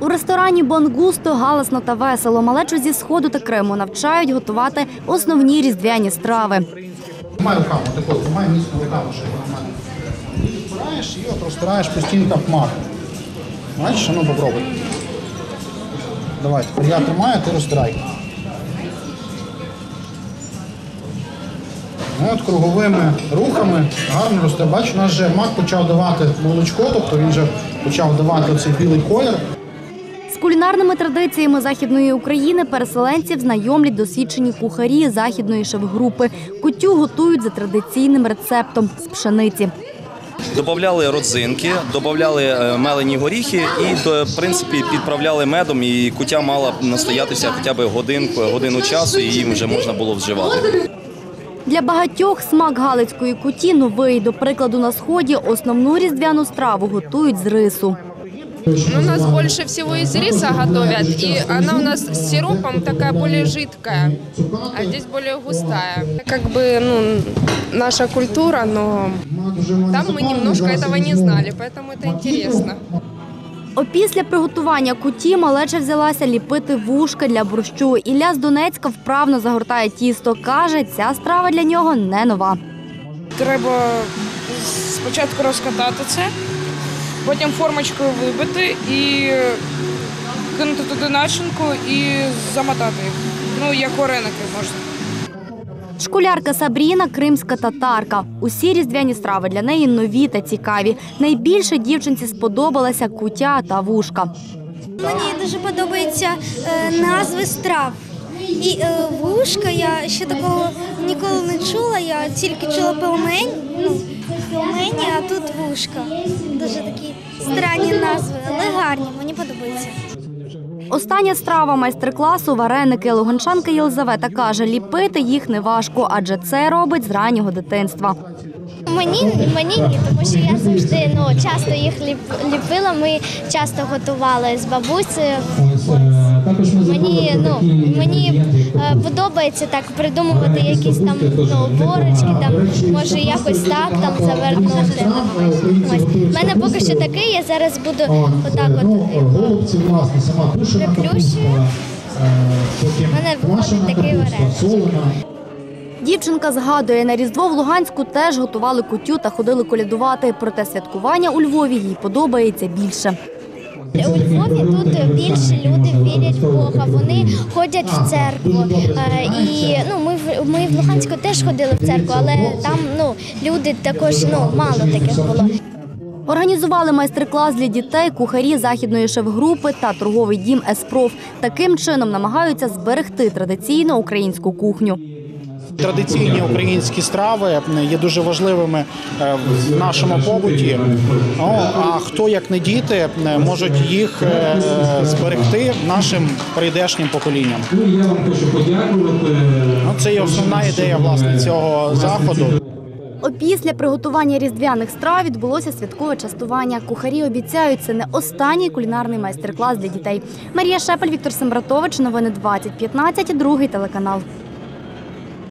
У ресторані Бонгусто галасно та весело. Малечу зі сходу та Криму навчають готувати основні різдвяні страви. Тримай руками, тако, тримай міцно руками, щоб нормально. І відбираєш і от постійно в мак. Бачиш, ну попробуй. Давай, тепер я тримаю, ти розтирай. Ну, От круговими рухами гарно росте. Бачиш, у нас вже мак почав давати молочко, тобто він вже почав давати оцей білий колір. З кулінарними традиціями західної України переселенців знайомлять досвідчені кухарі західної шеф-групи. Кутю готують за традиційним рецептом з пшениці. Добавляли родзинки, додавали е, мелені горіхи і, в принципі, підправляли медом, і кутя мала настоятися хоча б годинку, годину часу, і її вже можна було вживати. Для багатьох смак галицької куті новий. До прикладу, на сході основну різдвяну страву готують з рису. Ну, У нас больше всего из риса готовят, и она у нас с сиропом такая более жидкая, а здесь более густая. Как бы, ну, наша культура, но там мы немножко этого не знали, поэтому это интересно. Опісля приготування куті малеча взялася ліпити вушка для борщу. Ілля з Донецька вправно загортає тісто. Каже, ця страва для нього не нова. Треба спочатку розкатати це, потім формочкою вибити і кинути туди начинку і замотати їх. Ну, як вареники можна. Школярка Сабріна кримська татарка. Усі різдвяні страви для неї нові та цікаві. Найбільше дівчинці сподобалася кутя та вушка. Мені дуже подобаються е, назви страв. І е, вушка я ще такого ніколи не чула. Я тільки чула пельмень, ну, тут вушка. Дуже такі странні назви, але гарні, мені подобається. Остання страва майстер-класу вареники. Луганчанка Єлизавета каже, ліпити їх не важко, адже це робить з раннього дитинства. Мені мені ні, тому що я завжди ну часто їх ліп, ліпила. Ми часто готували з бабусею. Мені ну мені е, подобається так придумувати якісь там ну борочки, там може якось так там завернути. Ось в мене поки що такий. Я зараз буду отак от його приплющую. У мене виходить такий варіант. Дівчинка згадує, на Різдво в Луганську теж готували кутю та ходили колядувати. Проте святкування у Львові їй подобається більше. У Львові тут більше люди вірять в Бога. Вони ходять в церкву. Е, І ну ми в ми в Луганську теж ходили в церкву, але там ну люди також ну мало таких було. Організували майстер-клас для дітей, кухарі західної шеф-групи та торговий дім Еспроф. Таким чином намагаються зберегти традиційну українську кухню. Традиційні українські страви є дуже важливими е, в нашому побуті. Ну, а хто як не діти е, можуть їх е, зберегти нашим прийдешнім поколінням. Я вам хочу подякувати. Ну, це є основна ідея власне цього заходу. Опісля приготування різдвяних страв відбулося святкове частування. Кухарі обіцяють, це не останній кулінарний майстер-клас для дітей. Марія Шепель, Віктор Сембратович. Новини 2015, другий телеканал.